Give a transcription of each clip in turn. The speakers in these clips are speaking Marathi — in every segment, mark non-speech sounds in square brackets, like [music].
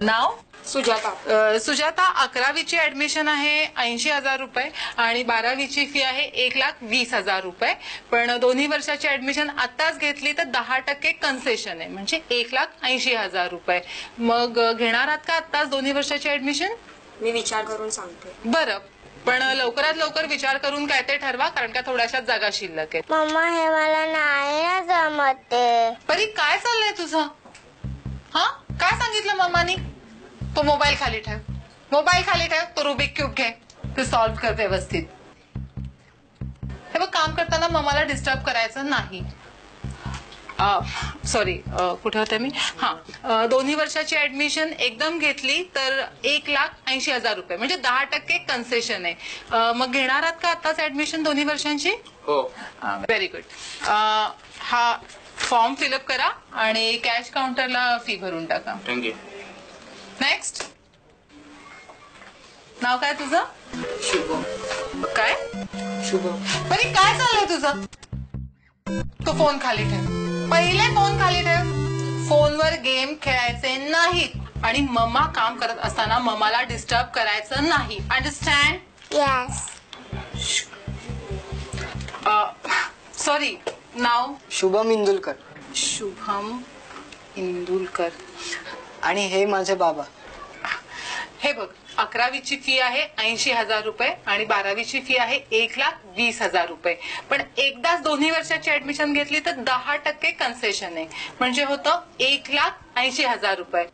नाव? सुजाता. सुजाता अकरावीची ऍडमिशन आहे ऐंशी हजार रुपये आणि बारावीची फी आहे एक लाख वीस हजार रुपये. पण दोन्ही वर्षाची ऍडमिशन आत्ताच घेतली तर दहा टक्के कन्सेशन आहे म्हणजे एक लाख ऐंशी हजार रुपये. मग घेणार आहात का आत्ताच दोन्ही वर्षाची ऍडमिशन मी विचार करून सांगते. बरं. पण लवकरात लवकर विचार करून काय ते ठरवा कारण का थोड्याशा जागा शिल्लक आहेत. मम्मा हे मला नाही ना जमत ते. परी काय चाललंय तुझं? हा? काय सांगितलं मम्मानी? तो मोबाईल खाली ठेव. मोबाईल खाली ठेव तो रुबिक क्यूब घे. ते सॉल्व्ह कर व्यवस्थित. हे बघ काम करताना मम्माला डिस्टर्ब करायचं नाही. सॉरी कुठे होते मी? हा दोन्ही वर्षाची ऍडमिशन एकदम घेतली तर एक लाख ऐंशी हजार रुपये. म्हणजे दहा टक्के कन्सेशन आहे. मग घेणार आहात का आताच ऍडमिशन दोन्ही वर्षांची? हो. व्हेरी गुड हा फॉर्म फिलअप करा आणि कॅश काउंटरला फी भरून टाका. थँक्यू नेक्स्ट नाव काय तुझं? शुभ काय? शुभ बरी काय चाललंय तुझं? तो फोन खाली ठेव. पहिले फोन खाली ठेव. फोनवर गेम खेळायचे नाहीत आणि मम्मा काम करत असताना मम्माला डिस्टर्ब करायचं नाही. अंडरस्टँड यस सॉरी नाव? शुभम इंदुलकर. शुभम इंदुलकर. आणि हे माझे बाबा. हे बघ अकरावीची फी आहे ऐंशी हजार रुपये आणि बारावीची फी आहे एक लाख वीस हजार रुपये. पण एकदाच दोन्ही वर्षाची ऍडमिशन घेतली तर दहा टक्के कन्सेशन आहे. म्हणजे होतं एक लाख ऐंशी हजार रुपये.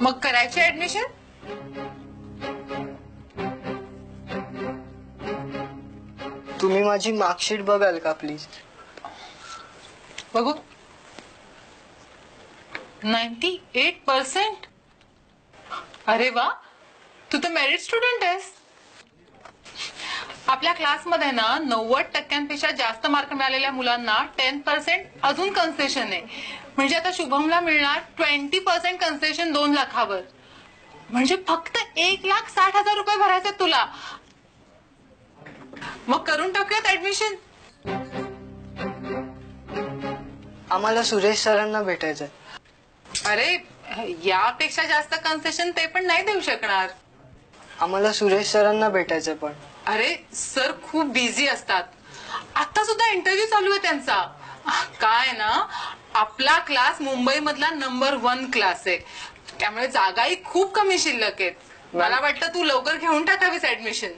मग करायची ऍडमिशन तुम्ही माझी मार्कशीट बघाल का प्लीज? बघू. Ninety eight percent? अरे वा. तू तर मेरिट स्टुडंट आहेस. आपल्या क्लासमध्ये ना नव्वद टक्क्यांपेक्षा जास्त मार्क मिळालेल्या मुलांना टेन पर्सेंट अजून कन्सेशन आहे. म्हणजे आता शुभमला मिळणार ट्वेंटी पर्सेंट कन्सेशन दोन लाखावर. म्हणजे फक्त एक लाख साठ हजार रुपये भरायचे तुला. मग करून टाकूयात ऍडमिशन आम्हाला सुरेश सरांना भेटायचंय. अरे यापेक्षा जास्त कन्सेशन ते पण नाही देऊ शकणार. आम्हाला सुरेश सरांना भेटायचंय पण. अरे सर खूप बिझी असतात. आता सुद्धा इंटरव्ह्यू चालू आहे त्यांचा. काय ना आपला क्लास मुंबई मधला नंबर वन क्लास आहे. त्यामुळे जागाही खूप कमी शिल्लक आहेत. मला वाटतं तू लवकर घेऊन टाकावीस ऍडमिशन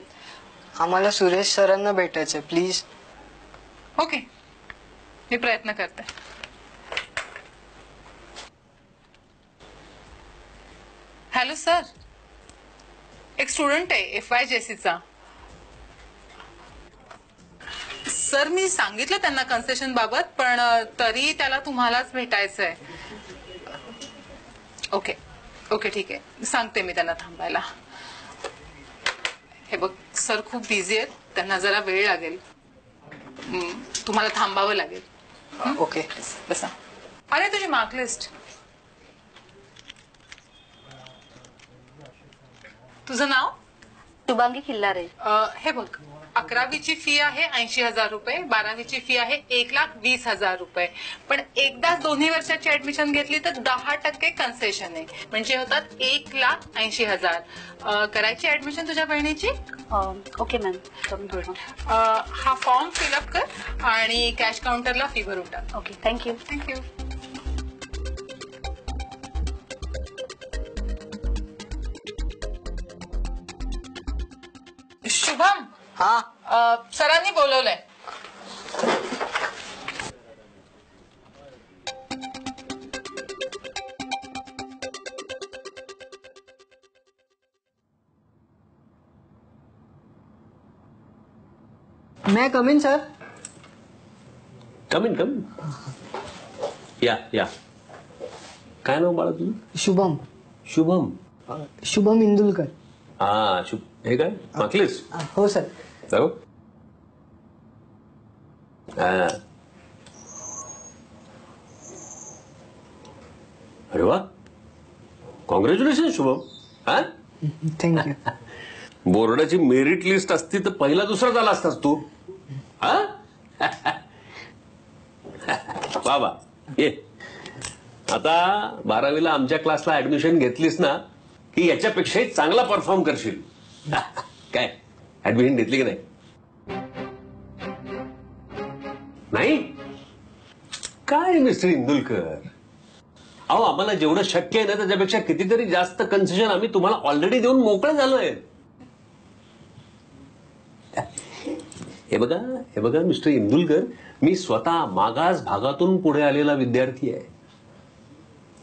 आम्हाला सुरेश सरांना भेटायचंय प्लीज ओके मी प्रयत्न करते. हॅलो सर एक स्टुडंट आहे एफ वाय जेसीचा सर मी सांगितलं त्यांना कन्सेशन बाबत पण अ, तरी त्याला तुम्हालाच भेटायचं आहे ओके ओके ठीक आहे. सांगते मी त्यांना थांबायला. हे बघ सर खूप बिझी आहेत. त्यांना जरा वेळ लागेल. तुम्हाला थांबावं लागेल. ओके. बसा. अरे तुझी मार्क लिस्ट तुझं नाव? शुभांगी खिल्लारे हे बघ अकरावीची फी आहे ऐंशी हजार रुपये बारावीची फी आहे एक लाख वीस हजार रुपये. पण एकदाच दोन्ही वर्षाची ऍडमिशन घेतली तर दहा टक्के कन्सेशन आहे. म्हणजे होतात एक लाख ऐंशी हजार. करायची ऍडमिशन तुझ्या बहिणीची? Okay ma'am. हा फॉर्म फिलअप कर आणि कॅश काउंटरला फी भरून टाक. ओके थँक्यू थँक्यू शुभम हा। सरांनी बोलवलंय मैं कमीन सर। कम इन कम या या। काय नाव बाळा तुझं शुभम। शुभम। शुभम इंदुलकर। हा शुभ. हे काय? माकलीस? अ, हो सर. जाऊ. हा. अरे वा. कॉंग्रॅच्युलेशन शुभम. हा? थँक्यू बोर्डाची मेरिट लिस्ट असती तर पहिला दुसरा झाला असतास तू. हा? बाबा ये. आता बारावीला आमच्या क्लासला ऍडमिशन घेतलीस ना की याच्यापेक्षाही चांगला परफॉर्म करशील. [laughs] काय? ऍडमिशन घेतली की नाही? नाही? काय मिस्टर इंदुलकर? अहो आम्हाला जेवढं शक्य आहे ना त्याच्यापेक्षा कितीतरी जास्त कन्सेशन आम्ही तुम्हाला ऑलरेडी देऊन मोकळं झालोय हे बघा हे बघा मिस्टर इंदुलकर मी स्वतः मागास भागातून पुढे आलेला विद्यार्थी आहे.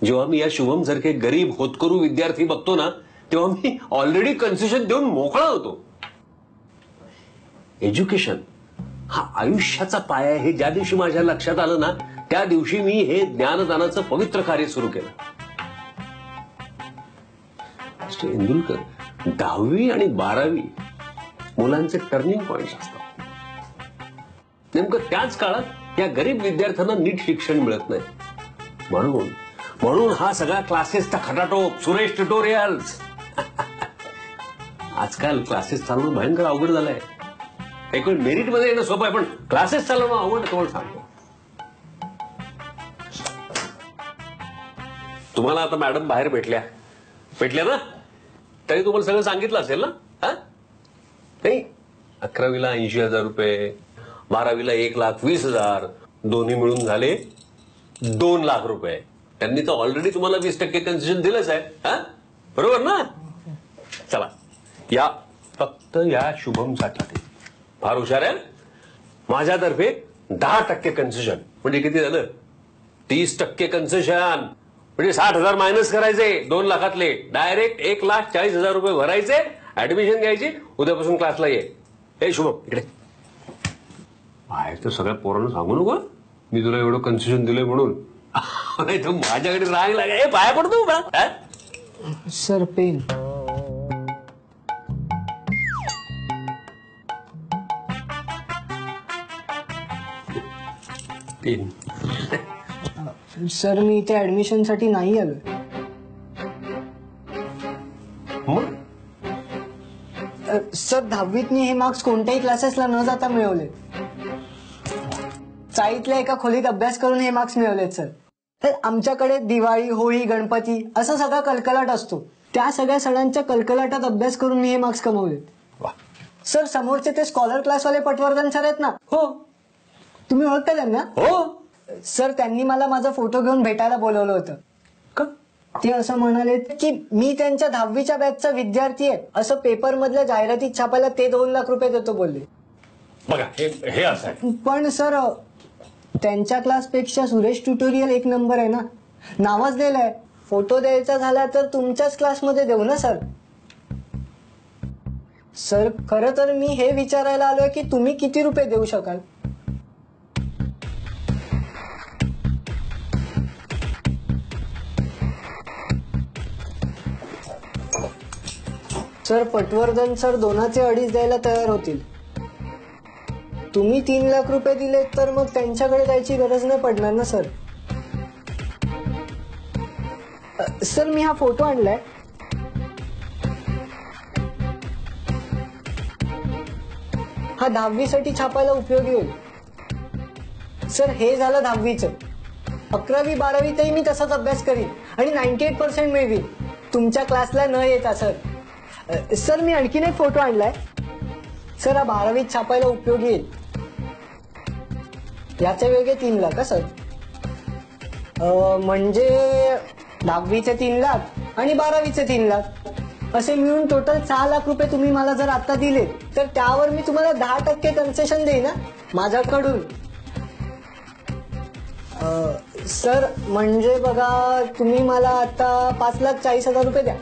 जेव्हा मी या शुभम सारखे गरीब होतकरू विद्यार्थी बघतो ना तेव्हा मी ऑलरेडी कन्सेशन देऊन मोकळा होतो. एज्युकेशन हा आयुष्याचा पाया आहे. हे ज्या दिवशी माझ्या लक्षात आलं ना त्या दिवशी मी हे ज्ञानदानाचं पवित्र कार्य सुरू केलं. मिस्टर इंदुलकर दहावी आणि बारावी मुलांचे टर्निंग पॉइंट असतात. नेमकं त्याच काळात या गरीब विद्यार्थ्यांना नीट शिक्षण मिळत नाही. म्हणून म्हणून हा सगळा क्लासेसचा खटाटोप सुरेश ट्युटोरियल्स आजकाल क्लासेस चालवणं भयंकर अवघड झालंय. एकूण मेरिटमध्ये येणं सोपं आहे पण क्लासेस चालवणं अवघड कोण सांगतो. तुम्हाला आता मॅडम बाहेर भेटल्या. भेटल्या ना? तरी तुम्हाला सगळं सांगितलं असेल ना? हा? नाही अकरावीला ऐंशी हजार रुपये बारावीला एक लाख वीस हजार दोन्ही मिळून झाले दोन लाख रुपये. त्यांनी तर ऑलरेडी तुम्हाला वीस टक्के कन्सेशन दिलंच आहे हा? बरोबर ना? चला या फक्त या शुभमसाठी फार हुशार आहे माझ्यातर्फे दहा टक्के कन्सेशन म्हणजे किती झालं? तीस टक्के कन्सेशन म्हणजे साठ हजार मायनस करायचे दोन लाखातले. डायरेक्ट एक लाख चाळीस हजार रुपये भरायचे ऍडमिशन घ्यायची उद्यापासून क्लासला ये. हे शुभम इकडे. बाहेर तर सगळ्या पोरांना सांगू नको मी तुला एवढं कन्सेशन दिलंय म्हणून. नाही तर माझ्याकडे राग लागा. पाया पडतो? Sir pen. तीन सर मी इथे ऍडमिशनसाठी नाही मग? अ, सर दहावीत मी हे मार्क्स कोणत्याही क्लासेसला न जाता मिळवले चाळीतल्या एका खोलीत अभ्यास करून हे मार्क्स मिळवलेत सर. तर आमच्याकडे दिवाळी होळी गणपती असा सगळा कलकलाट असतो. त्या सगळ्या सणांच्या कलकलाटात अभ्यास करून मी हे मार्क्स कमवलेत. वा. सर समोरचे ते स्कॉलर क्लासवाले पटवर्धन सर आहेत ना? हो. तुम्ही ओळखता त्यांना? हो. सर त्यांनी मला माझा फोटो घेऊन भेटायला बोलवलं होतं. का? ते असं म्हणाले की मी त्यांच्या दहावीच्या बॅचचा विद्यार्थी आहे. असं पेपर मधल्या जाहिरातीत छापायला ते दोन लाख रुपये देतो बोलले. बघा हे हे असं आहे. पण सर त्यांच्या क्लासपेक्षा सुरेश ट्युटोरियल एक नंबर आहे ना? नावच दिलंय. फोटो द्यायचा झाला तर तुमच्याच क्लासमध्ये देऊ ना सर सर खरं तर मी हे विचारायला आलोय की तुम्ही किती रुपये देऊ शकाल? सर पटवर्धन सर दोनाचे अडीच द्यायला तयार होतील. तुम्ही तीन लाख रुपये दिले तर मग त्यांच्याकडे जायची गरज नाही पडणार ना सर? अ, सर मी हा फोटो आणलाय. हा दहावीसाठी छापायला उपयोगी होईल. सर हे झालं दहावीचं. अकरावी बारावीतही मी तसाच अभ्यास करीन आणि नाईन्टी एट पर्सेंट मिळवीन. तुमच्या क्लासला न येता सर. अ, सर मी आणखीन एक फोटो आणलाय. सर हा बारावीत छापायला उपयोगी येईल. याचे वेगळे तीन लाख का सर. म्हणजे दहावीचे तीन लाख आणि बारावीचे तीन लाख. असे मिळून टोटल सहा लाख रुपये तुम्ही मला जर आता दिले तर त्यावर मी तुम्हाला दहा टक्के कन्सेशन देईन ना माझ्याकडून. सर म्हणजे बघा तुम्ही मला आता पाच लाख चाळीस हजार रुपये द्या.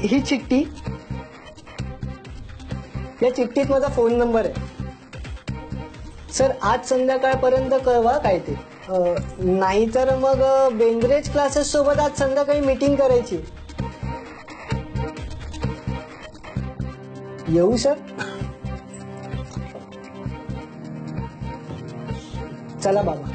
ही चिठ्ठी या चिठ्ठीत माझा फोन नंबर आहे. सर आज संध्याकाळपर्यंत कळवा काय ते. नाही तर मग अं, बेंद्रेज क्लासेस सोबत आज संध्याकाळी मीटिंग करायची. येऊ सर चला बाबा.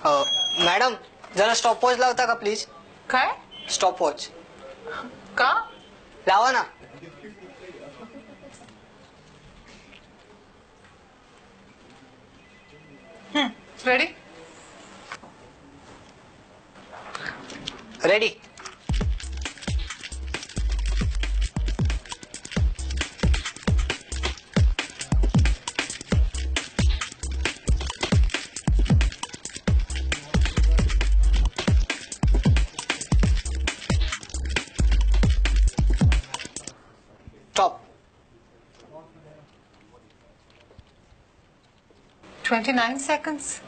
मॅडम जरा स्टॉपवॉच लावता का प्लीज काय? स्टॉपवॉच का? लावा ना. रेडी रेडी ट्वेंटी नाईन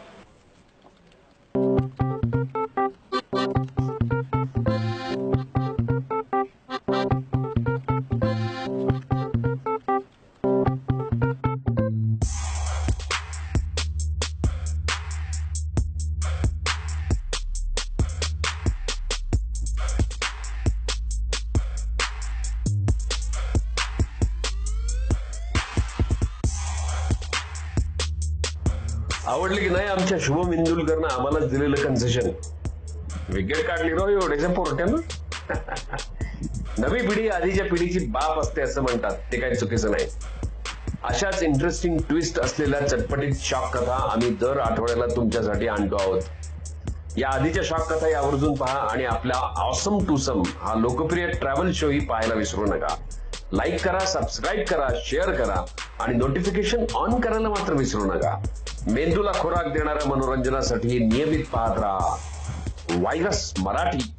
आवडले की नाही आमच्या शुभम इंदुलकरनं आम्हालाच दिलेलं कन्सेशन विकेट काढली रो एवढ्याच्या पोरट्यानं. [laughs] नवी पिढी आधीच्या पिढीची बाप असते असं म्हणतात. ते काही चुकीचं नाही. अशाच इंटरेस्टिंग ट्विस्ट असलेल्या चटपटीत शॉक कथा आम्ही दर आठवड्याला तुमच्यासाठी आणतो आहोत. या आधीच्या शॉक कथा आवर्जून पहा आणि आपला ऑसम टूसम हा लोकप्रिय ट्रॅव्हल शो ही पाहायला विसरू नका. लाईक करा सबस्क्राईब करा शेअर करा आणि नोटिफिकेशन ऑन करायला मात्र विसरू नका. मेंदूला खोराक देणाऱ्या मनोरंजनासाठी नियमित पाहत राहा. व्हायरस मराठी.